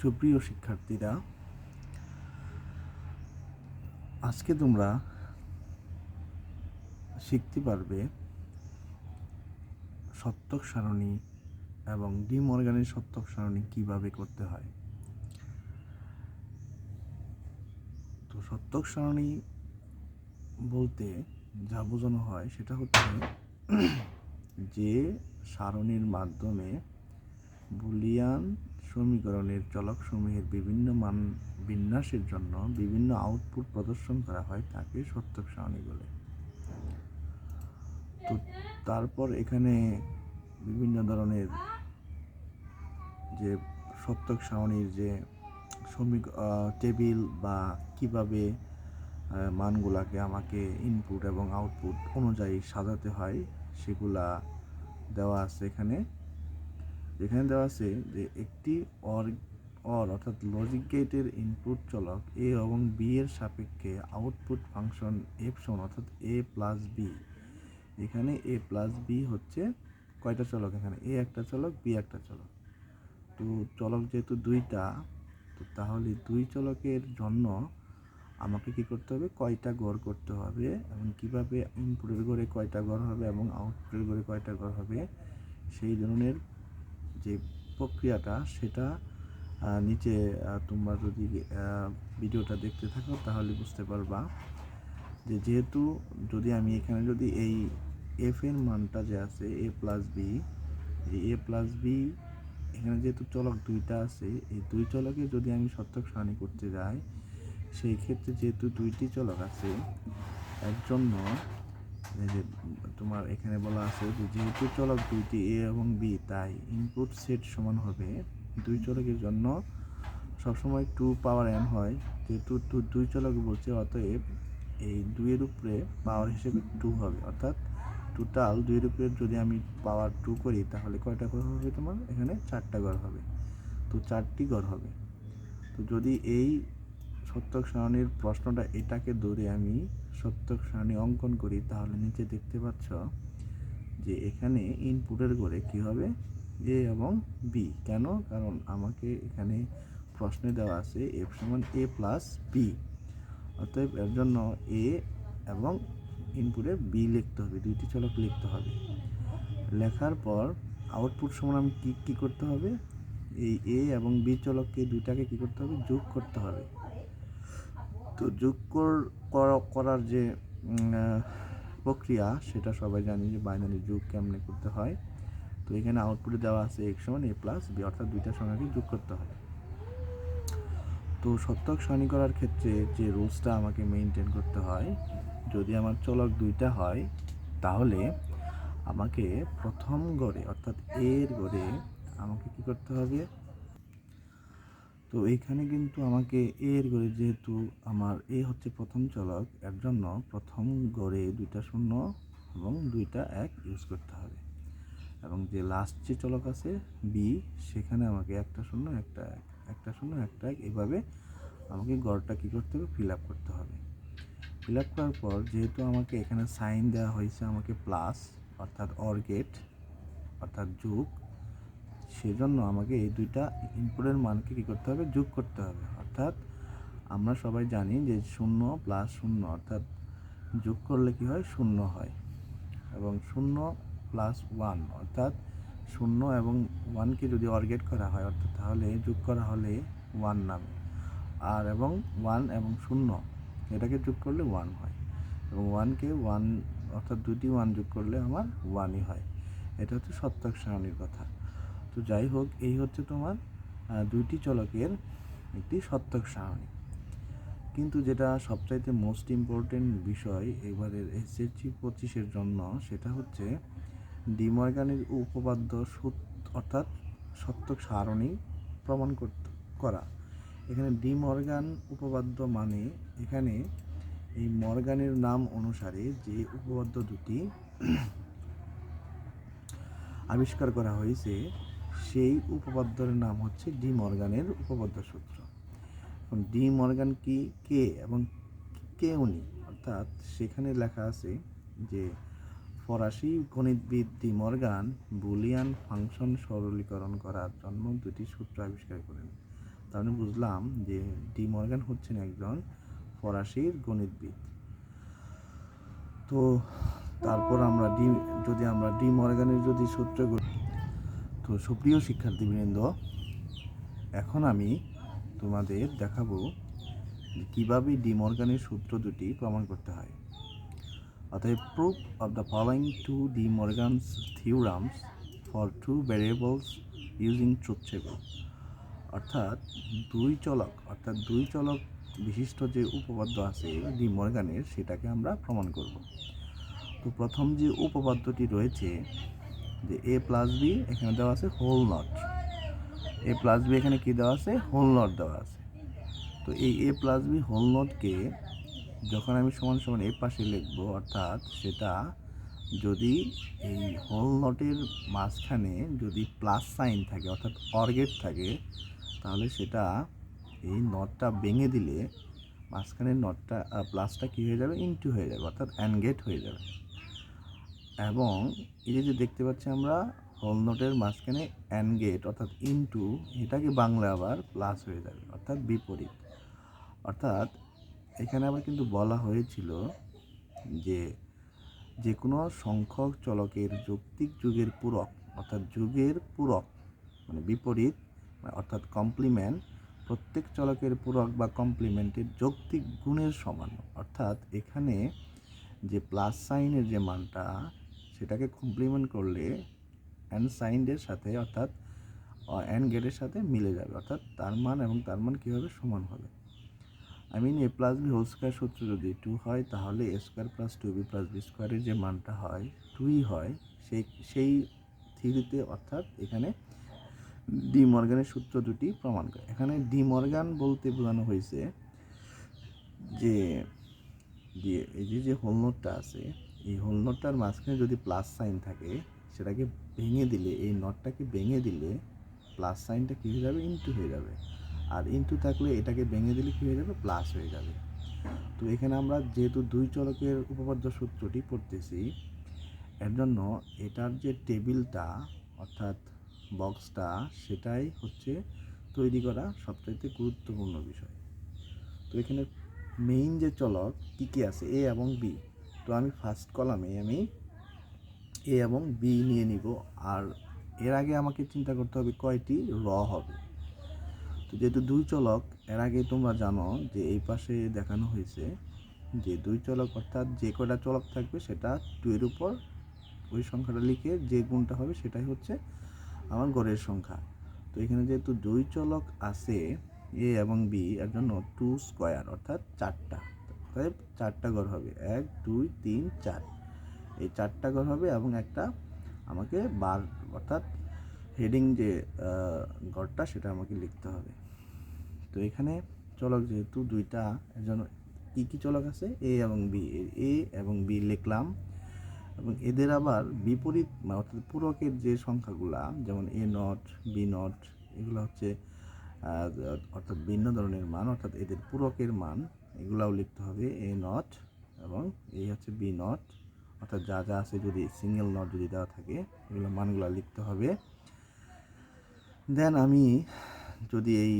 সুপ্রিয় শিক্ষার্থীরা, আজকে তোমরা শিখতে পারবে সত্যক সারণী এবং ডিম মর্গানের সত্যক সারণী কীভাবে করতে হয়। তো সত্যক সারণী বলতে যা বোঝানো হয় সেটা হচ্ছে যে সারণীর মাধ্যমে বুলিয়ান সমীকরণের চলকসমূহের বিভিন্ন মান বিন্যাসের জন্য বিভিন্ন আউটপুট প্রদর্শন করা হয় তাকে সত্যক সারণী বলে। তো তারপর এখানে বিভিন্ন ধরনের যে সত্যক সারণীর যে সমীক টেবিল বা কীভাবে মানগুলাকে আমাকে ইনপুট এবং আউটপুট অনুযায়ী সাজাতে হয়, সেগুলা দেওয়া আছে এখানে। এখানে দেওয়া আছে যে একটি অর অর অর্থাৎ লজিক গেটের ইনপুট চলক এ এবং বি এর সাপেক্ষে আউটপুট ফাংশন এফ সমান অর্থাৎ এ প্লাস বি এখানে এ প্লাস বি হচ্ছে কয়টা চলক? এখানে এ একটা চলক বি একটা চলক। তো চলক যেহেতু দুইটা, তো তাহলে দুই চলকের জন্য আমাকে কি করতে হবে? কয়টা গড় করতে হবে এবং কীভাবে ইনপুটের গড়ে কয়টা গড় হবে এবং আউটপুটের গড়ে কয়টা গড় হবে? সেই ধরনের যে প্রক্রিয়াটা সেটা নিচে তোমরা যদি ভিডিওটা দেখতে থাকো তাহলে বুঝতে পারবা যে যেহেতু যদি আমি এখানে যদি এই এফ এর মানটা যে আছে এ প্লাস বি এই এ প্লাস বি এখানে যেহেতু চলক দুইটা আছে, এই দুই চলকে যদি আমি সত্যক সারণী করতে যাই, সেই ক্ষেত্রে যেহেতু দুইটি চলক আছে, এর জন্য যে তোমার এখানে বলা আছে যে যেহেতু চলক দুইটি এ এবং বি, তাই ইনপুট সেট সমান হবে দুই চলকের জন্য। সবসময় টু পাওয়ার এন হয়, যেহেতু দু- দুই চলক বলছে, অতএব এই দুইয়ের উপরে পাওয়ার হিসেবে টু হবে। অর্থাৎ টোটাল দুইয়ের উপরে যদি আমি পাওয়ার টু করি, তাহলে কয়টা ঘর হবে তোমার? এখানে চারটা ঘর হবে। তো চারটি ঘর হবে। তো যদি এই সত্যক সারণীর প্রশ্নটা এটাকে ধরে আমি সত্যক সারণী অঙ্কন করি, তাহলে নিচে দেখতে পাচ্ছ যে এখানে ইনপুটের করে কি হবে? এ এবং বি কেন? কারণ আমাকে এখানে প্রশ্নে দেওয়া আছে এফ সমান এ প্লাস বি অতএব এর জন্য এ এবং ইনপুটে বি লিখতে হবে, দুইটি চলক লিখতে হবে। লেখার পর আউটপুট সমান আমি কী কী করতে হবে? এই এ এবং বি চলককে দুইটাকে কী করতে হবে? যোগ করতে হবে। তো যোগ কর- করার যে প্রক্রিয়া, সেটা সবাই জানি যে বাইনারি যোগ কেমনে করতে হয়। তো এখানে আউটপুটে দেওয়া আছে এক সমান এ প্লাস বি অর্থাৎ দুইটা সংখ্যাকে যোগ করতে হয়। তো সত্যক সারণী করার ক্ষেত্রে যে রুলসটা আমাকে মেনটেন করতে হয়, যদি আমার চলক দুইটা হয়, তাহলে আমাকে প্রথম গড়ে, অর্থাৎ এর গড়ে আমাকে কি করতে হবে? তো এইখানে কিন্তু আমাকে এর গড়ে যেহেতু আমার এ হচ্ছে প্রথম চলক, এর জন্য প্রথম গড়ে দুইটা শূন্য এবং দুইটা এক ইউজ করতে হবে। এবং যে লাস্ট যে চলক আছে বি সেখানে আমাকে একটা শূন্য, একটা এক, একটা শূন্য, একটা এক, এভাবে আমাকে গড়টা কী করতে হবে? ফিল আপ করতে হবে। ফিল আপ করার পর যেহেতু আমাকে এখানে সাইন দেওয়া হয়েছে আমাকে প্লাস অর্থাৎ অর গেট অর্থাৎ যোগ সেজন্য আমাকে এই দুইটা ইনপুটের মানকে কী করতে হবে? যোগ করতে হবে। অর্থাৎ আমরা সবাই জানি যে শূন্য প্লাস শূন্য, অর্থাৎ যোগ করলে কি হয়? শূন্য হয়। এবং শূন্য প্লাস ওয়ান অর্থাৎ শূন্য এবং ওয়ানকে যদি অর্গেট করা হয়, অর্থাৎ তাহলে যোগ করা হলে ওয়ান নামে। আর এবং ওয়ান এবং শূন্য, এটাকে যোগ করলে ওয়ান হয়। এবং ওয়ানকে ওয়ান অর্থাৎ দুটি ওয়ান যোগ করলে আমার ওয়ানই হয়। এটা হচ্ছে সত্যক সারণীর কথা। তো যাই হোক, এই হচ্ছে তোমার দুইটি চলকের একটি সত্যক সারণী। কিন্তু যেটা সবচাইতে মোস্ট ইম্পর্টেন্ট বিষয় এবারের এসএসসি পঁচিশের জন্য, সেটা হচ্ছে ডিমর্গানের উপপাদ্য অর্থাৎ সত্যক সারণী প্রমাণ করতে করা। এখানে ডি মর্গান উপপাদ্য মানে এখানে এই মর্গানের নাম অনুসারে যে উপপাদ্য দুটি আবিষ্কার করা হয়েছে সেই উপপাদ্যের নাম হচ্ছে ডি মর্গানের উপপাদ্য সূত্র এখন ডি মর্গান কি, কে এবং কে উনি? অর্থাৎ সেখানে লেখা আছে যে ফরাসি গণিতবিদ ডি মর্গান বুলিয়ান ফাংশন সরলীকরণ করার জন্য দুটি সূত্র আবিষ্কার করেন। তাহলে বুঝলাম যে ডি মর্গান হচ্ছেন একজন ফরাসির গণিতবিদ। তো তারপর আমরা ডি, যদি আমরা ডি মর্গানের যদি সূত্রগুলো তো সুপ্রিয় শিক্ষার্থীবৃন্দ, এখন আমি তোমাদের দেখাবো যে কীভাবে ডি মর্গানের সূত্র দুটি প্রমাণ করতে হয়। অতএব proof of the following two de Morgan's theorems for two variables using truth table অর্থাৎ দুই চলক, অর্থাৎ দুই চলক বিশিষ্ট যে উপপাদ্য আছে ডি মর্গানের সেটাকে আমরা প্রমাণ করব। তো প্রথম যে উপপাদ্যটি রয়েছে যে এ প্লাস বি এখানে দেওয়া আছে whole not A plus B এখানে কী দেওয়া আছে? হোল নট দেওয়া আছে। তো এই এ প্লাস বি হোল নটকে যখন আমি সমান সমান এ পাশে লিখব, অর্থাৎ সেটা যদি এই হোল নটের মাঝখানে যদি প্লাস সাইন থাকে, অর্থাৎ অর্গেট থাকে, তাহলে সেটা এই নটটা ভেঙে দিলে মাঝখানের নটটা প্লাসটা কী হয়ে যাবে? ইনটু হয়ে যাবে, অর্থাৎ অ্যানগেট হয়ে যাবে। এবং এই যে দেখতে পাচ্ছি আমরা হোল নোটের মাঝখানে অ্যানগেট অর্থাৎ ইনটু এটাকে বাংলা আবার প্লাস হয়ে যাবে, অর্থাৎ বিপরীত। অর্থাৎ এখানে আবার কিন্তু বলা হয়েছিল যে যে কোনো সংখ্যক চলকের যৌক্তিক যুগের পূরক, অর্থাৎ যুগের পূরক মানে বিপরীত, অর্থাৎ কমপ্লিমেন্ট প্রত্যেক চলকের পূরক বা কমপ্লিমেন্টের যৌক্তিক গুণের সমান। অর্থাৎ এখানে যে প্লাস সাইনের যে মানটা সেটাকে কমপ্লিমেন্ট করলে অ্যান্ড সাইনের সাথে অর্থাৎ অ্যান্ড গেটের সাথে মিলে যাবে। অর্থাৎ তার মান এবং তার মান কী হবে সমান হবে? I mean A plus B whole square সূত্র যদি টু হয়, তাহলে A square plus two B plus B স্কোয়ারের যে মানটা হয় টুই হয়, সেই সেই থিওরিতে অর্থাৎ এখানে ডি মর্গানের সূত্র দুটি প্রমাণ করে। এখানে ডি মর্গান বলতে বোঝানো হয়েছে যে এই যে যে নোটটা আছে এই হোল নোটটার মাঝখানে যদি প্লাস সাইন থাকে, সেটাকে ভেঙে দিলে, এই নটটাকে ভেঙে দিলে প্লাস সাইনটা কী হয়ে যাবে? ইনটু হয়ে যাবে। আর ইনটু থাকলে এটাকে ভেঙে দিলে কী হয়ে যাবে? প্লাস হয়ে যাবে। তো এখানে আমরা যেহেতু দুই চলকের উপপাদ্য সূত্রটি পড়তেছি এর জন্য এটার যে টেবিলটা, অর্থাৎ বক্সটা, সেটাই হচ্ছে তৈরি করা সবচাইতে গুরুত্বপূর্ণ বিষয়। তো এখানে মেইন যে চলক কী কী আছে? এ এবং বি তো আমি ফার্স্ট কলামে আমি এ এবং বি নিয়ে নিব। আর এর আগে আমাকে চিন্তা করতে হবে কয়টি র হবে। তো যেহেতু দুই চলক, এর আগে তোমরা জানো যে এই পাশে দেখানো হয়েছে যে দুই চলক অর্থাৎ যে কয়টা চলক থাকবে সেটা টু এর উপর ওই সংখ্যাটা লিখে যে গুণটা হবে সেটাই হচ্ছে আমার গড়ের সংখ্যা। তো এখানে যেহেতু দুই চলক আছে এ এবং বি এর জন্য টু স্কোয়ার অর্থাৎ চারটা। তাই চারটা ঘর হবে। এক, দুই, তিন, চার। এই চারটা ঘর হবে এবং একটা আমাকে বার, অর্থাৎ হেডিং যে ঘরটা সেটা আমাকে লিখতে হবে। তো এখানে চলক যেহেতু দুইটা এর জন্য কী কী চলক আছে? এ এবং বি। এ এবং বি লিখলাম। এবং এদের আবার বিপরীত মানে অর্থাৎ পূরকের যে সংখ্যাগুলা, যেমন এ নট, বি নট, এগুলো হচ্ছে অর্থাৎ ভিন্ন ধরনের মান, অর্থাৎ এদের পূরকের মান এগুলাও লিখতে হবে এ নট এবং এই হচ্ছে বি নট অর্থাৎ যা যা আছে যদি সিঙ্গেল নট যদি দেওয়া থাকে, এগুলো মানগুলো লিখতে হবে। দেন আমি যদি এই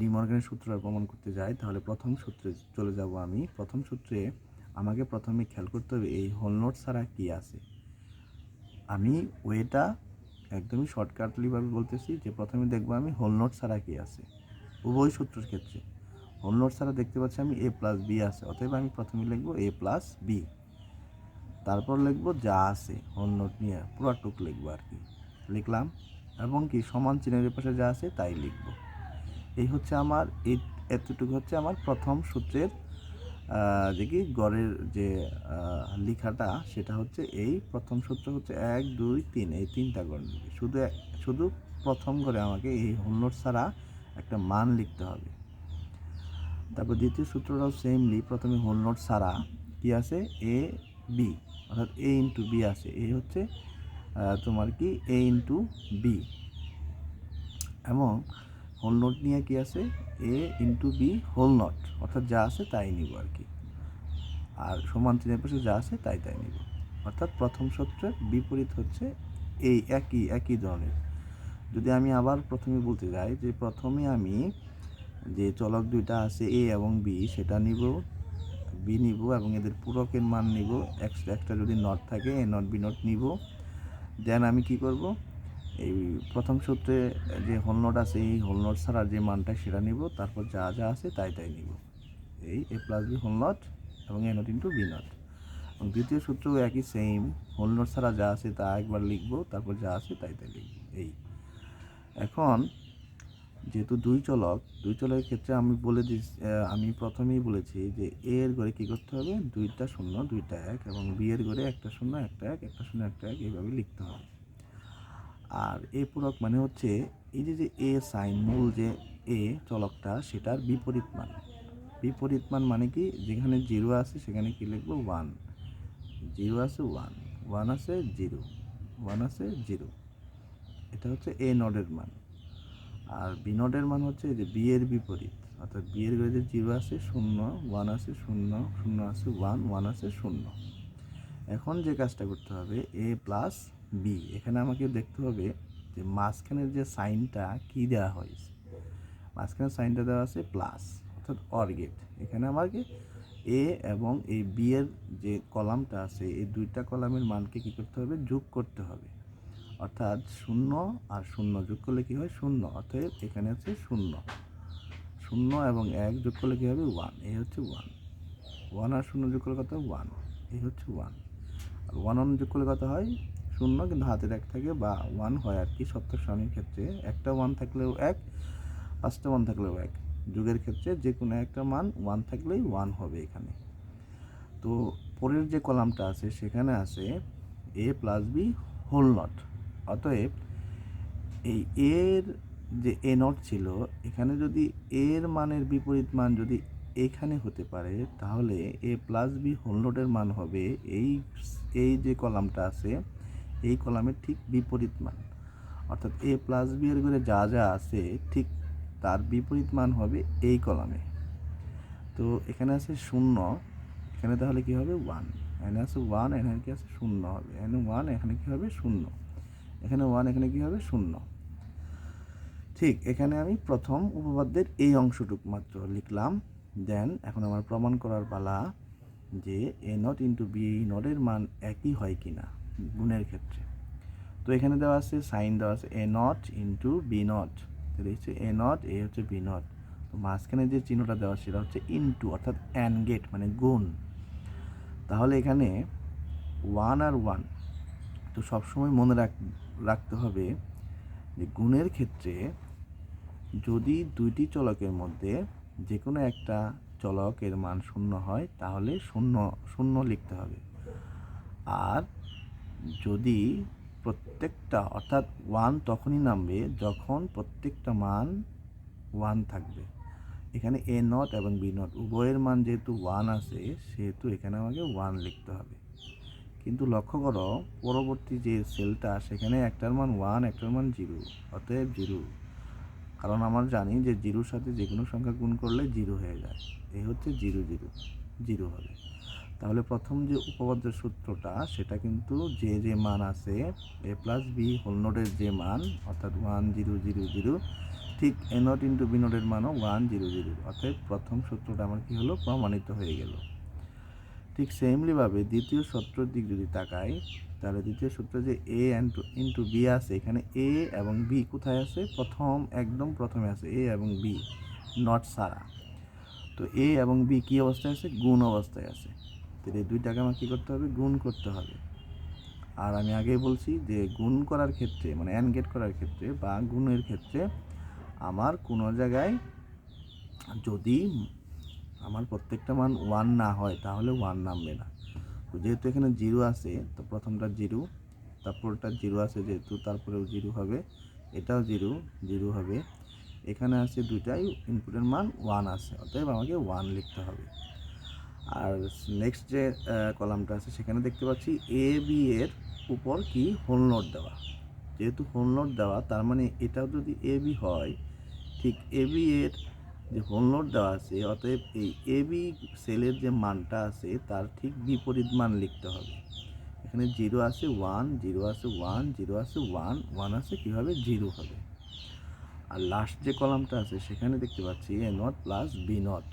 ডিমর্গানের সূত্রটা প্রমাণ করতে যাই, তাহলে প্রথম সূত্রে চলে যাব আমি। প্রথম সূত্রে আমাকে প্রথমে খেয়াল করতে হবে এই হোল নোট ছাড়া কী আছে। আমি ওয়েটা একদমই শর্টকাটলিভাবে বলতেছি যে প্রথমে দেখব আমি হোল নোট ছাড়া কী আছে। উভয় সূত্রের ক্ষেত্রে। নোট ছাড়া দেখতে পাচ্ছি আমি এ প্লাস বি আছে, অতএব আমি প্রথমে লিখব এ প্লাস বি তারপর লিখব যা আছে হোল নোট নিয়ে পুরাটুক লিখব আর কি। লিখলাম, এবং কি সমান চিহ্নের পাশে যা আছে তাই লিখব। এই হচ্ছে আমার, এই এতটুকু হচ্ছে আমার প্রথম সূত্রের যে কি গড়ের যে লেখাটা, সেটা হচ্ছে এই প্রথম সূত্র হচ্ছে এক, দুই, তিন, এই তিনটা গড় শুধু শুধু প্রথম ঘরে আমাকে এই হোল নোট ছাড়া একটা মান লিখতে হবে। তারপর দ্বিতীয় সূত্রটাও সেমলি প্রথমে হোল নোট ছাড়া কি আছে? এ বি অর্থাৎ এ ইন্টু বি আছে। এ হচ্ছে তোমার কি? এ ইন্টু বি এবং হোল নোট নিয়ে কি আছে? A into B whole not অর্থাৎ যা আছে তাই নিব আর কি। আর সমান চিহ্নের পাশে যা আছে তাই তাই নিব। অর্থাৎ প্রথম সূত্রের বিপরীত হচ্ছে এই একই একই ধরনের। যদি আমি আবার প্রথমে বলতে যাই যে প্রথমে আমি যে চলক দুইটা আছে এ এবং বি সেটা নিব বি নিব এবং এদের পূরকের মান নিব। একটা একটা যদি নট থাকে এ নট বি নট নিব। দেন আমি কি করব? এই প্রথম সূত্রে যে হোল নোট আছে, এই হোল নোট ছাড়া যে মানটা সেটা নিব। তারপর যা যা আছে, তাই তাই নিব। এই A plus B whole not এবং A not into B not এবং দ্বিতীয় সূত্র একই সেম হোল নোট ছাড়া যা আছে, তা একবার লিখব। তারপর যা আছে, তাই তাই লিখব। এই। এখন যেহেতু দুই চলক, দুই চলকের ক্ষেত্রে আমি বলে দিই আমি প্রথমেই বলেছি যে এ এর ঘরে কী করতে হবে? দুইটা শূন্য, দুইটা এক এবং বি এর ঘরে একটা শূন্য, একটা এক, একটা শূন্য, একটা এক এইভাবে লিখতে হবে। আর এ পূরক মানে হচ্ছে এই যে যে এ সাইন মূল যে এ চলকটা, সেটার বিপরীত মান। বিপরীত মান মানে কি? যেখানে জিরো আছে সেখানে কি লিখব? ওয়ান। জিরো আছে ওয়ান। ওয়ান আছে জিরো। ওয়ান আছে জিরো। এটা হচ্ছে এ নডের মান। আর বি নডের মান হচ্ছে এই যে বি এর বিপরীত। অর্থাৎ বি এর ঘরে জিরো আছে শূন্য ওয়ান আছে শূন্য শূন্য আছে ওয়ান ওয়ান আছে শূন্য। এখন যে কাজটা করতে হবে এ প্লাস বি এখানে আমাকে দেখতে হবে যে মাঝখানের যে সাইনটা কি দেওয়া হয়েছে। মাঝখানের সাইনটা দেওয়া আছে প্লাস অর্থাৎ অর গেট এখানে আমাকে এ এবং এই বি এর যে কলামটা আছে, এই দুইটা কলামের মানকে কী করতে হবে? যোগ করতে হবে। অর্থাৎ শূন্য আর শূন্য যোগ করলে কী হয়? শূন্য। অর্থাৎ এখানে হচ্ছে শূন্য। শূন্য এবং এক যোগ করলে কী হবে? ওয়ান এই হচ্ছে ওয়ান ওয়ান আর শূন্য যোগ করলে কত? ওয়ান এই হচ্ছে ওয়ান আর ওয়ান ওয়ান যোগ করলে কত হয়? শূন্য। কিন্তু হাতের এক থাকে বা ওয়ান হয় আর কি সত্তর সারণীর ক্ষেত্রে। একটা ওয়ান থাকলেও এক, পাঁচটা ওয়ান থাকলেও এক। যুগের ক্ষেত্রে যে কোনো একটা মান ওয়ান থাকলেই ওয়ান হবে এখানে। তো পরের যে কলামটা আছে, সেখানে আছে A plus B whole not অতএব এই এর যে এ নট ছিল, এখানে যদি এর মানের বিপরীত মান যদি এখানে হতে পারে, তাহলে এ প্লাস বি হোল নোটের মান হবে এই এই যে কলামটা আছে, এই কলামের ঠিক বিপরীত মান। অর্থাৎ এ প্লাস বি এর ঘরে যা যা আছে, ঠিক তার বিপরীত মান হবে এই কলামে। তো এখানে আছে শূন্য, এখানে তাহলে কি হবে? ওয়ান এখানে আছে ওয়ান এখানে কি আছে? শূন্য হবে। এখানে ওয়ান এখানে কি হবে? শূন্য। এখানে ওয়ান এখানে কি হবে? শূন্য। ঠিক, এখানে আমি প্রথম উপপাদ্যের এই অংশটুক মাত্র লিখলাম। দেন এখন আমার প্রমাণ করার পালা যে এ নট ইন্টু বি নটের মান একই হয় কি না গুণের ক্ষেত্রে। তো এখানে দেওয়া আছে সাইন দেওয়া আছে A not into B not হচ্ছে এ নট এ হচ্ছে বি নট তো মাঝখানে যে চিহ্নটা দেওয়া সেটা হচ্ছে ইনটু অর্থাৎ অ্যান গেট মানে গুণ। তাহলে এখানে ওয়ান আর ওয়ান তো সবসময় মনে রাখ রাখতে হবে যে গুণের ক্ষেত্রে যদি দুইটি চলকের মধ্যে যে কোনো একটা চলকের মান শূন্য হয়, তাহলে শূন্য শূন্য লিখতে হবে। আর যদি প্রত্যেকটা, অর্থাৎ ওয়ান তখনই নামবে যখন প্রত্যেকটা মান ওয়ান থাকবে। এখানে এ নট এবং বি নট উভয়ের মান যেহেতু ওয়ান আছে, সেহেতু এখানে আমাকে ওয়ান লিখতে হবে। কিন্তু লক্ষ্য করো, পরবর্তী যে সেলটা, সেখানে একটার মান ওয়ান একটার মান জিরো অতএব জিরো কারণ আমার জানি যে জিরোর সাথে যে কোনো সংখ্যা গুণ করলে জিরো হয়ে যায়। এই হচ্ছে জিরো জিরো জিরো হবে। তাহলে প্রথম যে উপপাদ্যের সূত্রটা, সেটা কিন্তু যে যে মান আছে, এ প্লাস বি হোল নোটের যে মান, অর্থাৎ ওয়ান জিরো জিরো জিরো ঠিক এ নট ইন্টু বি নোটের মানও ওয়ান জিরো জিরো অর্থাৎ প্রথম সূত্রটা আমার কী হলো, প্রমাণিত হয়ে গেল। ঠিক সেমলিভাবে দ্বিতীয় সূত্রের দিক যদি তাকাই, তাহলে দ্বিতীয় সূত্রে যে এ ইন্টু ইন্টু বি আছে, এখানে এ এবং বি কোথায় আছে? প্রথম, একদম প্রথমে আছে এ এবং বি নট সারা। তো এ এবং বি কী অবস্থায় আছে? গুণ অবস্থায় আছে। তাহলে এই দুইটাকে আমার কী করতে হবে? গুণ করতে হবে। আর আমি আগেই বলছি যে গুণ করার ক্ষেত্রে মানে অ্যান গেট করার ক্ষেত্রে বা গুণের ক্ষেত্রে, আমার কোনো জায়গায় যদি আমার প্রত্যেকটা মান ওয়ান না হয়, তাহলে ওয়ান নামবে না। যেহেতু এখানে জিরো আছে, তো প্রথমটা জিরো তারপরটা জিরো আছে যেহেতু, তারপরেও জিরো হবে, এটাও জিরো জিরো হবে। এখানে আছে দুটাই ইনপুটের মান ওয়ান আছে, অতএব আমাকে ওয়ান লিখতে হবে। আর নেক্সট যে কলামটা আছে, সেখানে দেখতে পাচ্ছি এ বি এর উপর কি হোল নোট দেওয়া। যেহেতু হোল নোট দেওয়া, তার মানে এটাও যদি এ বি হয়, ঠিক এ বি এর যে হোল নোট দেওয়া আছে, অতএব এই এ বি সেলের যে মানটা আছে, তার ঠিক বিপরীত মান লিখতে হবে। এখানে জিরো আছে ওয়ান জিরো আছে ওয়ান জিরো আছে ওয়ান ওয়ান আছে কীভাবে? জিরো হবে। আর লাস্ট যে কলামটা আছে, সেখানে দেখতে পাচ্ছি A not plus B not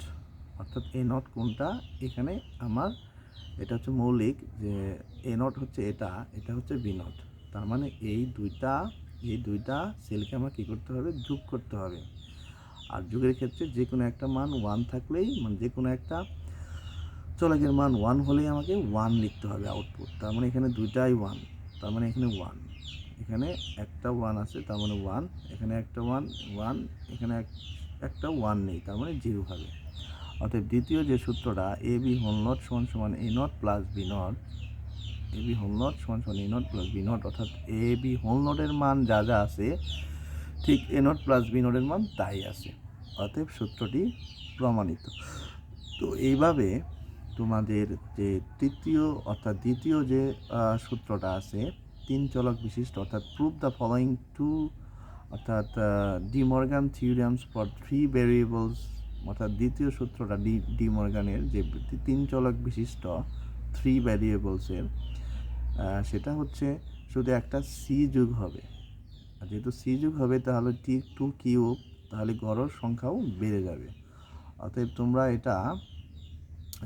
অর্থাৎ এ নট কোনটা? এখানে আমার এটা হচ্ছে মৌলিক যে এ নট হচ্ছে এটা এটা হচ্ছে বি নট তার মানে এই দুইটা এই দুইটা সেলকে আমার কী করতে হবে? যোগ করতে হবে। আর যুগের ক্ষেত্রে যে কোনো একটা মান ওয়ান থাকলেই মানে যে কোনো একটা চলকের মান ওয়ান হলেই আমাকে ওয়ান লিখতে হবে আউটপুট তার মানে এখানে দুইটাই ওয়ান তার মানে এখানে ওয়ান এখানে একটা ওয়ান আছে, তার মানে ওয়ান এখানে একটা ওয়ান ওয়ান এখানে এক, একটা ওয়ান নেই, তার মানে জিরো হবে। অতএব দ্বিতীয় যে সূত্রটা এ বি হোল নট সমান সমান A not plus B not A B whole not সমান সমান A not plus B not অর্থাৎ এ বি হোল নটের মান যা যা আছে, ঠিক এ নট প্লাস বি নটের মান তাই আছে। অতএব সূত্রটি প্রমাণিত। তো এইভাবে তোমাদের যে তৃতীয় অর্থাৎ দ্বিতীয় যে সূত্রটা আছে, তিন চলক বিশিষ্ট, অর্থাৎ প্রুভ দ্য ফলোয়িং টু অর্থাৎ de Morgan theorems for three variables অর্থাৎ দ্বিতীয় সূত্রটা ডি ডি মর্গানের যে তিন চলক বিশিষ্ট থ্রি ভ্যারিয়েবলসের সেটা হচ্ছে শুধু একটা সি যুগ হবে। আর যেহেতু সি যুগ হবে তাহলে টি টু কিউব তাহলে গড়ের সংখ্যাও বেড়ে যাবে। অতএব তোমরা এটা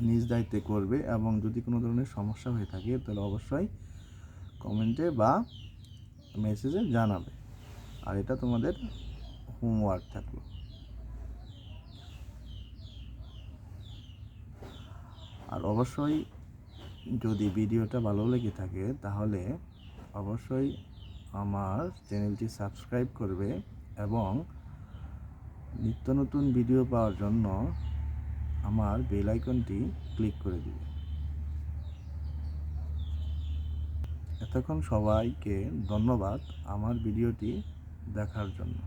নিজ দায়িত্বে করবে এবং যদি কোনো ধরনের সমস্যা হয়ে থাকে, তাহলে অবশ্যই কমেন্টে বা মেসেজে জানাবে। আর এটা তোমাদের হোমওয়ার্ক থাকল। আর অবশ্যই যদি ভিডিওটা ভালো লেগে থাকে, তাহলে অবশ্যই আমার চ্যানেলটি সাবস্ক্রাইব করবে এবং নিত্য নতুন ভিডিও পাওয়ার জন্য আমার বেল আইকনটি ক্লিক করে দিবে। এতক্ষণ সবাইকে ধন্যবাদ আমার ভিডিওটি দেখার জন্য।